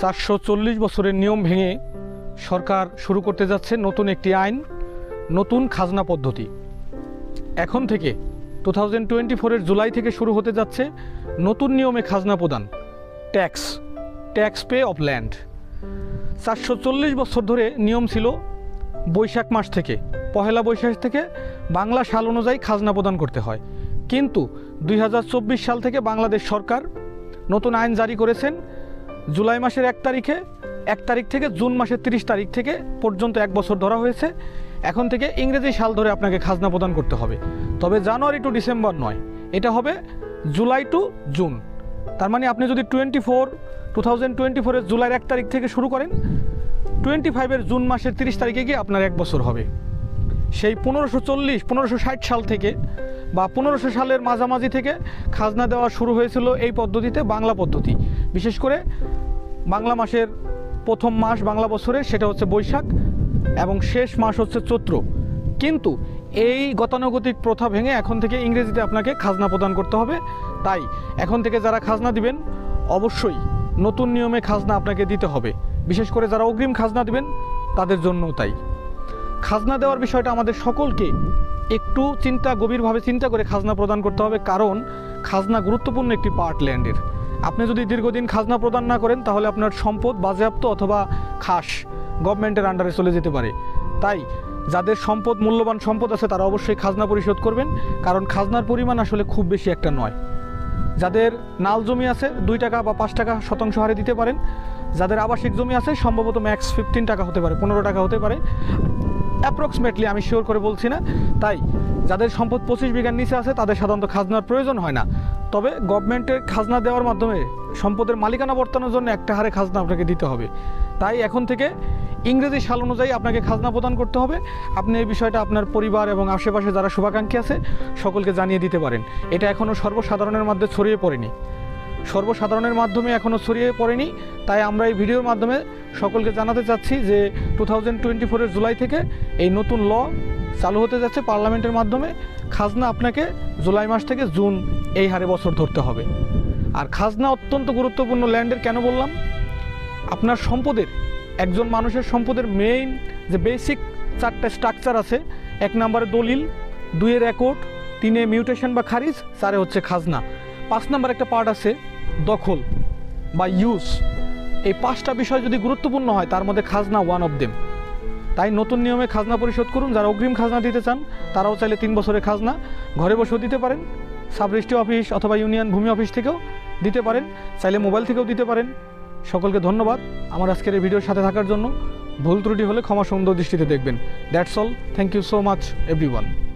চারশো চল্লিশ বছরের নিয়ম ভেঙে সরকার শুরু করতে যাচ্ছে নতুন একটি আইন, নতুন খাজনা পদ্ধতি। এখন থেকে টু থাউজেন্ড টোয়েন্টি ফোরের জুলাই থেকে শুরু হতে যাচ্ছে নতুন নিয়মে খাজনা প্রদান, tax tax pay of land. চারশো চল্লিশ বছর ধরে নিয়ম ছিল বৈশাখ মাস থেকে, পহেলা বৈশাখ থেকে বাংলা সাল অনুযায়ী খাজনা প্রদান করতে হয়। কিন্তু দুই হাজার চব্বিশ সাল থেকে বাংলাদেশ সরকার নতুন আইন জারি করেছেন জুলাই মাসের এক তারিখে, এক তারিখ থেকে জুন মাসের তিরিশ তারিখ থেকে পর্যন্ত এক বছর ধরা হয়েছে। এখন থেকে ইংরেজি সাল ধরে আপনাকে খাজনা প্রদান করতে হবে। তবে জানুয়ারি টু ডিসেম্বর নয়, এটা হবে জুলাই টু জুন। তার মানে আপনি যদি twenty four two thousand twenty ফোরের জুলাইয়ের এক তারিখ থেকে শুরু করেন টোয়েন্টি ফাইভের জুন মাসের তিরিশ তারিখে গিয়ে আপনার এক বছর হবে। সেই পনেরোশো চল্লিশ, পনেরোশো ষাট সাল থেকে বা পনেরোশো সালের মাঝামাঝি থেকে খাজনা দেওয়া শুরু হয়েছিল এই পদ্ধতিতে, বাংলা পদ্ধতি। বিশেষ করে বাংলা মাসের প্রথম মাস, বাংলা বছরের, সেটা হচ্ছে বৈশাখ এবং শেষ মাস হচ্ছে চৈত্র। কিন্তু এই গতানুগতিক প্রথা ভেঙে এখন থেকে ইংরেজিতে আপনাকে খাজনা প্রদান করতে হবে। তাই এখন থেকে যারা খাজনা দিবেন, অবশ্যই নতুন নিয়মে খাজনা আপনাকে দিতে হবে। বিশেষ করে যারা অগ্রিম খাজনা দিবেন, তাদের জন্যও তাই। খাজনা দেওয়ার বিষয়টা আমাদের সকলকে একটু চিন্তা, গভীরভাবে চিন্তা করে খাজনা প্রদান করতে হবে, কারণ খাজনা গুরুত্বপূর্ণ একটি পার্ট ল্যান্ডের। আপনি যদি দীর্ঘদিন খাজনা প্রদান না করেন, তাহলে আপনার সম্পদ বাজেয়াপ্ত অথবা খাস গভর্নমেন্টের আন্ডারে চলে যেতে পারে। তাই যাদের সম্পদ, মূল্যবান সম্পদ আছে, তারা অবশ্যই খাজনা পরিশোধ করবেন, কারণ খাজনার পরিমাণ আসলে খুব বেশি একটা নয়। যাদের নাল জমি আছে, দুই টাকা বা পাঁচ টাকা শতাংশ হারে দিতে পারেন। যাদের আবাসিক জমি আছে, সম্ভবত ম্যাক্স ফিফটিন টাকা হতে পারে, পনেরো টাকা হতে পারে। অ্যাপ্রক্সিমেটলি আমি শিওর করে বলছি না। তাই, যাদের সম্পদ পঁচিশ বিঘার নিচে আছে, তাদের সাধারণত খাজনার প্রয়োজন হয় না। তবে গভর্নমেন্টের খাজনা দেওয়ার মাধ্যমে সম্পদের মালিকানা বর্তানোর জন্য একটা হারে খাজনা আপনাকে দিতে হবে। তাই এখন থেকে ইংরেজি সাল অনুযায়ী আপনাকে খাজনা প্রদান করতে হবে। আপনি এই বিষয়টা আপনার পরিবার এবং আশেপাশে যারা শুভাকাঙ্ক্ষী আছে, সকলকে জানিয়ে দিতে পারেন। এটা এখনও সর্বসাধারণের মধ্যে ছড়িয়ে পড়েনি। সর্বসাধারণের মাধ্যমে এখনও ছড়িয়ে পড়েনি। তাই আমরা এই ভিডিওর মাধ্যমে সকলকে জানাতে চাচ্ছি যে টু থাউজেন্ড টোয়েন্টি ফোরের জুলাই থেকে এই নতুন ল চালু হতে যাচ্ছে পার্লামেন্টের মাধ্যমে। খাজনা আপনাকে জুলাই মাস থেকে জুন এই হারে বছর ধরতে হবে। আর খাজনা অত্যন্ত গুরুত্বপূর্ণ ল্যান্ডের কেন বললাম? আপনার সম্পদের, একজন মানুষের সম্পদের মেইন যে বেসিক চারটা স্ট্রাকচার আছে, এক নম্বরে দলিল দুইয়ে রেকর্ড তিনে মিউটেশন বা খারিজ, চারে হচ্ছে খাজনা। পাঁচ নাম্বার একটা পার্ট আছে দখল বা ইউজ এই পাঁচটা বিষয় যদি গুরুত্বপূর্ণ হয়, তার মধ্যে খাজনা ওয়ান অফ দেম তাই নতুন নিয়মে খাজনা পরিশোধ করুন। যারা অগ্রিম খাজনা দিতে চান, তারাও চাইলে তিন বছরের খাজনা ঘরে বসেও দিতে পারেন। সাব রেজিস্ট্রি অফিস অথবা ইউনিয়ন ভূমি অফিস থেকেও দিতে পারেন। চাইলে মোবাইল থেকেও দিতে পারেন। সকলকে ধন্যবাদ। আমার আজকের এই ভিডিওর সাথে থাকার জন্য ভুল ত্রুটি হলে ক্ষমা সুন্দর দৃষ্টিতে দেখবেন। That's all thank you so much everyone